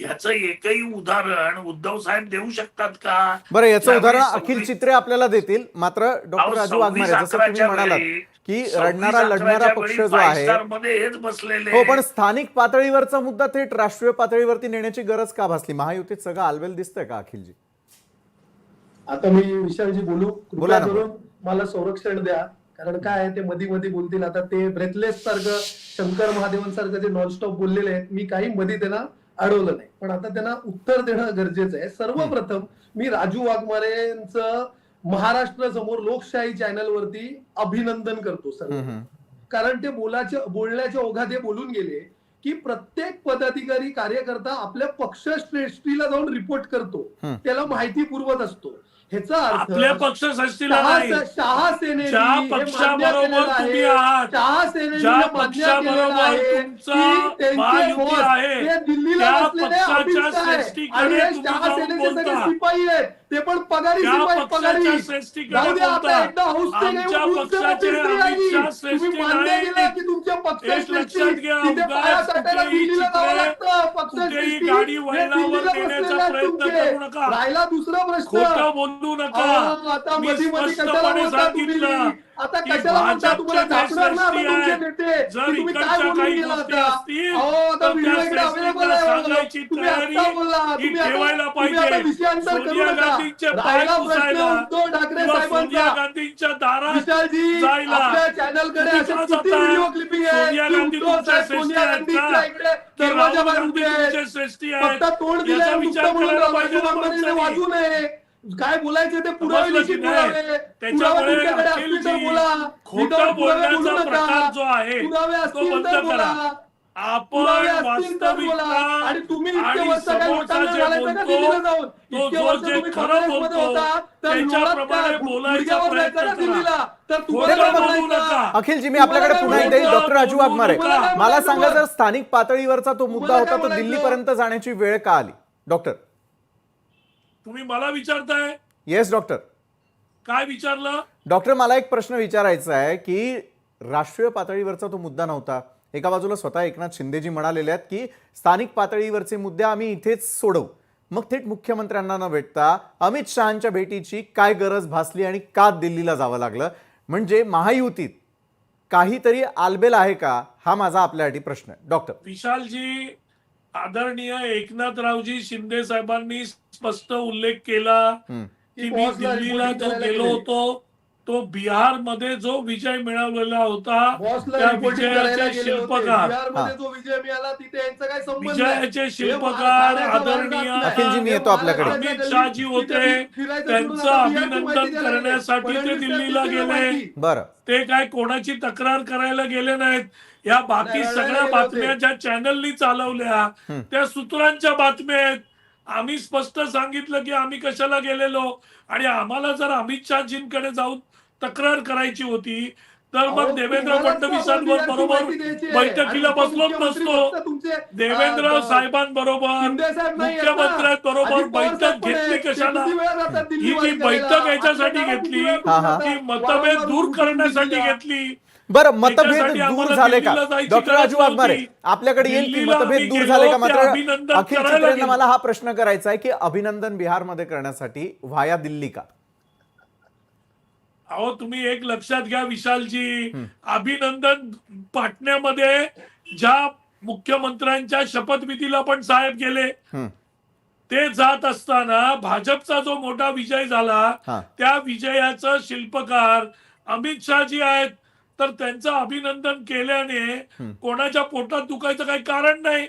याचं एकही उदाहरण उद्धव साहेब देऊ शकतात का? बरं याचं उदाहरण अखिल चित्रे आपल्याला देतील. मात्र डॉक्टर राजू वाघमारे जसं तुम्ही अकराच्या म्हणालात की रडणारा लढणारा पक्ष जो आहे star मध्ये हेच बसलेले हो पण स्थानिक पातळीवरचा मुद्दा थेट राष्ट्रीय पातळीवरती नेण्याची गरज का भासली? महायुतीत सगळं आलबेल दिसतंय का अखिलजी? आता मी विशालजी बोलू. बोला मला संरक्षण द्या. कारण काय आहे ते मधी मधी बोलतील. आता ते ब्रेथलेस सारखं शंकर महादेवांसारखं जे नॉनस्टॉप बोललेले आहेत मी काही मधी त्यांना अडवलं नाही. पण आता त्यांना उत्तर देणं गरजेचं आहे. सर्वप्रथम मी राजू वाघमारेंचं महाराष्ट्र समोर लोकशाही चॅनल वरती अभिनंदन करतो सर. कारण ते बोलाच्या बोलण्याच्या ओघात हे बोलून गेले. की प्रत्येक पदाधिकारी कार्यकर्ता आपल्या पक्ष श्रेष्ठीला जाऊन रिपोर्ट करतो. त्याला माहिती पुरवत असतो ह्याचा अर्थ आपल्या पक्ष सृष्टीला शहा नाही शहा सेनेने ज्या हे पक्षाबरोबर आहे. तुम्ही आहात, ज्या पक्षाबरोबर तुमचा महायुती त्या पक्षाच्या. श्रेष्ठीकडे तुम्ही जाऊन बोलता. शिपाई आहेत ते पण पगारी शिपाई पगारी. जाऊ आता. एकदा तुम्ही मान्य. केलं की तुमच्या तिथे पाया साठायला दिल्लीला जावं लागतं. दिल्लीला बसलेले. राहिला दुसरा प्रश्न. आता मी मधी मधी कशाला बोलता तुम्ही? आता कशाला भाजपच्या तुम्हाला झापणार ना आता तुमचे नेते? की तुम्ही काय बोलून गेला असतील, अहो आता व्हिडिओ इकडे available आहे. तुम्ही आता बोलला तुम्ही आता तुम्ही. विषयांतर करू नका. राहिला प्रश्न उद्धव ठाकरे साहेबांचा. विशालजी आपल्या चॅनलकडे तुम्ही असे किती? व्हिडिओ क्लिपिंग आहे की उद्धव साहेब सोनिया गांधीच्या? इकडे दरवाजावर गांधी उभे आहेत. फक्त तोंड याचा नुसतं विचार म्हणून. वाजू नये. काय बोलायचे ते पुरावे त्याच्यामुळे तुमच्याकडे असतील तर अखिलजी, बोला. खोटं विदाऊट पुरावे बोलू बोलण्याचा नका. प्रकार जो आहे पुरावे तो असतील बंद तर करा. बोला. आपण पुरावे असतील तर बोला. वास्तविकता आणि तुम्ही इतके वर्ष घोटाळा जे घालायचा का दिल्लीला जाऊन? तो इतके वर्ष जे तुम्ही खरं काँग्रेसमध्ये बोलतो होता तर प्रयत्न जायचं ना. दिल्लीला तर तुम्हाला. अखिलजी मी आपल्याकडे पुन्हा एकदा डॉक्टर राजू वाघमारे. मला सांगा? जर स्थानिक पातळीवरचा तो मुद्दा होता तो बोलायचं? दिल्लीपर्यंत जाण्याची वेळ का आली? डॉक्टर. तुम्ही मला विचारताय? येस डॉक्टर काय विचारलं? डॉक्टर मला एक प्रश्न विचारायचा आहे की राष्ट्रीय पातळीवरचा तो मुद्दा नव्हता. एका बाजूला स्वतः एकनाथ शिंदेजी म्हणालेले आहेत की स्थानिक पातळीवरचे मुद्दे आम्ही इथेच सोडवू. मग थेट मुख्यमंत्र्यांना न भेटता अमित शहांच्या भेटीची काय गरज भासली आणि का दिल्लीला जावं लागलं? म्हणजे महायुतीत काहीतरी आलबेल आहे का? हा माझा आपल्यासाठी प्रश्न आहे. डॉक्टर विशालजी आदरणीय एकनाथरावजी शिंदे साहेबांनी स्पष्ट उल्लेख केला. की मी दिल्लीला जो गेले. होतो तो बिहारमध्ये जो विजय मिळवलेला होता त्या विजयाचे. शिल्पकार बिहारमध्ये जो विजय मिळाला तिथे यांचा काय संबंध नाही. विजयाचे शिल्पकार आदरणीय घातलाय. अखिलजी, मी येतो आपल्याकडे. अमित शहाजी होते त्यांचं अभिनंदन. करण्यासाठी ते दिल्लीला गेले. ते काय कोणाची तक्रार करायला गेले नाहीत या बाकी सगळ्या बातम्या. ज्या चॅनलनी चालवल्या. त्या सूत्रांच्या बातम्या आहेत आम्ही स्पष्ट सांगितलं की आम्ही कशाला गेलेलो आणि आम्हाला जर अमित शहाजींकडे जाऊन तक्रार करायची होती तर मग देवेंद्र फडणवीसांवर बरोबर. बैठकीला बसलोच नसतो देवेंद्र साहेबांबरोबर. मुख्यमंत्र्यांबरोबर बैठक घेतली कशाला ही जी? बैठक याच्यासाठी घेतली ती? मतभेद दूर करण्यासाठी. घेतली बरं मतभेद दूर झाले का डॉक्टर राजू वाघमारे. आपल्याकडे येईल की मतभेद दूर झाले का मात्र अखिल चित्रेंना. मला हा प्रश्न करायचा आहे की अभिनंदन बिहारमध्ये करण्यासाठी व्हाया दिल्ली का अहो तुम्ही एक लक्षात घ्या विशालजी अभिनंदन पाटण्यामध्ये ज्या मुख्यमंत्र्यांच्या शपथविधीला पण साहेब गेले. ते जात असताना भाजपचा जो मोठा विजय झाला. त्या विजयाचं शिल्पकार अमित शहाजी आहेत तर त्यांचं अभिनंदन केल्याने कोणाच्या पोटात दुखायचं काही कारण नाही.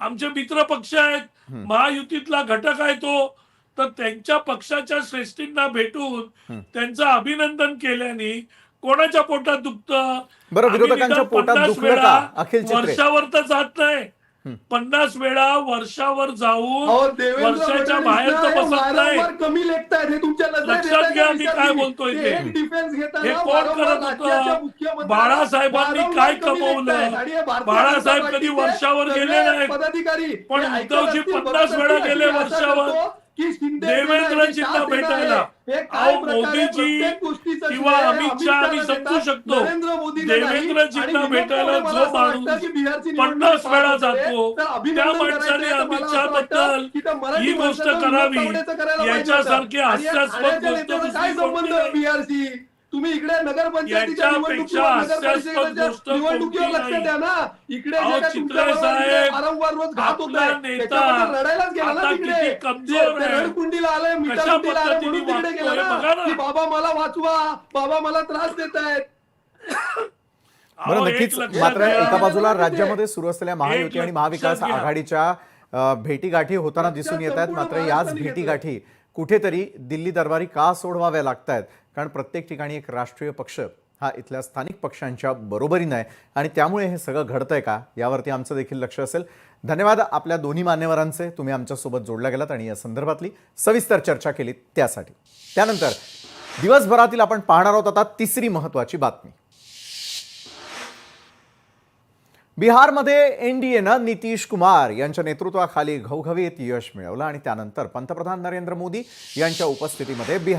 आमचे मित्र पक्ष आहेत. महायुतीतला घटक आहे तो. तर त्यांच्या पक्षाच्या श्रेष्ठींना भेटून त्यांचं अभिनंदन केल्याने कोणाच्या पोटात दुखतं? बरं, आम्ही विरोधकांच्या निदान पोटात 50 दुखलं वेळा का? अखिल चित्रे. वर्षावर तर जात नाही. पन्नास वेळा वर्षावर जाऊन वर्षाच्या बाहेर बसत नाही. कमी लेखतायत हे तुमच्या लक्षात घ्या मी? काय बोलतोय ते. हे कोण करत होतं? बाळासाहेबांनी काय कमवलं? बाळासाहेब कधी वर्षावर गेले नाहीत? पदाधिकारी पण उद्धवजी पन्नास वेळा गेले वर्षावर. देवेंद्रजींना हे भेटायला. मोदीजी किंवा अमित शहा आम्ही समजू शकतो. देवेंद्रजींना भेटायला जो माणूस पन्नास वेळा जातो त्या माणसाने. अमित शहा बद्दल ही गोष्ट करावी याच्यासारखी हास्यास्पद गोष्ट काय संबंध. बिहारशी तुम्ही इकडे नगरपंचायतीच्या निवडणुकीवर लक्ष. द्या ना इकडे वारंवार रोज घात होत आपला नेता रडायलाच गेला ना आता तिकडे. रडकुंडीला मिठाकुंडीला म्हणून गेला ना. की बाबा मला वाचवा बाबा मला त्रास देत आहेत अहो, बरं एक नक्कीच लक्षात मात्र. एका बाजूला. राज्यामध्ये सुरू असलेल्या महायुती आणि महाविकास. आघाडीच्या भेटीगाठी होताना दिसून येत आहेत मात्र याच भेटीगाठी कुठेतरी दिल्ली दरबारी का सोडवाव्या लागत आहेत कारण प्रत्येक ठिकाणी एक राष्ट्रीय पक्ष हा इथल्या स्थानिक पक्षांच्या बरोबरीनं आहे. आणि त्यामुळे हे सगळं घडतंय का? यावरती आमचं देखील लक्ष असेल. धन्यवाद आपल्या दोन्ही मान्यवरांचे. तुम्ही आमच्यासोबत जोडल्या गेलात आणि या संदर्भातली सविस्तर चर्चा केली त्यासाठी. त्यानंतर दिवसभरातील आपण पाहणार आहोत आता तिसरी महत्त्वाची बातमी. बिहारमध्ये एनडीएनं नितीश कुमार यांच्या नेतृत्वाखाली घवघवीत यश मिळवलं आणि त्यानंतर पंतप्रधान नरेंद्र मोदी यांच्या उपस्थितीमध्ये बिहार